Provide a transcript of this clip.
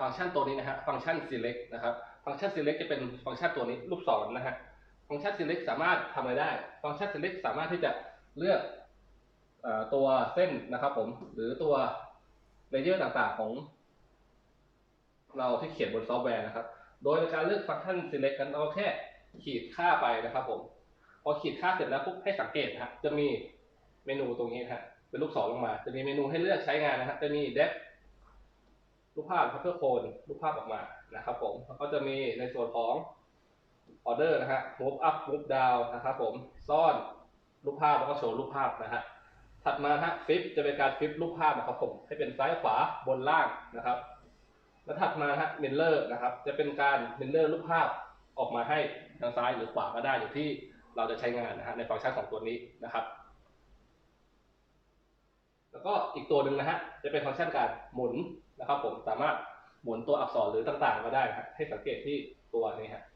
ฟังก์ชันตัวนี้นะฮะฟังก์ชัน select นะครับฟังก์ชัน select จะเป็นฟังก์ชันตัวนี้ลูกศรนะฮะฟังก์ชัน select สามารถทำอะไรได้ ฟังก์ชัน select สามารถที่จะเลือกอตัวเส้นนะครับผมหรือตัวเลเยอร์ต่างๆของ เราที่เขียนบนซอฟต์แวร์นะครับ โดยในการเลือกฟังก์ชัน select กันเราแค่ขีดค่าไปนะครับผมพอขีดค่าเสร็จแล้วปุ๊บให้สังเกตนะฮะจะมีเมนูตรงนี้ฮะเป็นลูกศรลงมา จะมีเมนูให้เลือกใช้งานนะฮะจะมี depth รูปภาพครับเพื่อโคนรูปภาพออกมานะครับผมแล้วก็จะมีในส่วนของ order นะฮะ move up move down นะครับผมซ่อนรูปภาพแล้วก็โชว์รูปภาพนะฮะถัดมาฮะฟิปจะเป็นการฟิปรูปภาพนะครับผมให้เป็นซ้ายขวาบนล่างนะครับแล้วถัดมาฮะมิลเลอร์นะครับ จะเป็นการมิลเลอร์รูปภาพออกมาให้ทางซ้ายหรือขวาก็ได้อยู่ที่เราจะใช้งานนะฮะในฟังก์ชันของตัวนี้นะครับ แล้วก็อีกตัวหนึ่งนะฮะจะเป็นฟังก์ชันการหมุนนะครับ ผมสามารถหมุนตัวอักษรหรือต่างๆ ก็ได้ครับให้สังเกตที่ตัวนี้ฮะข้างบ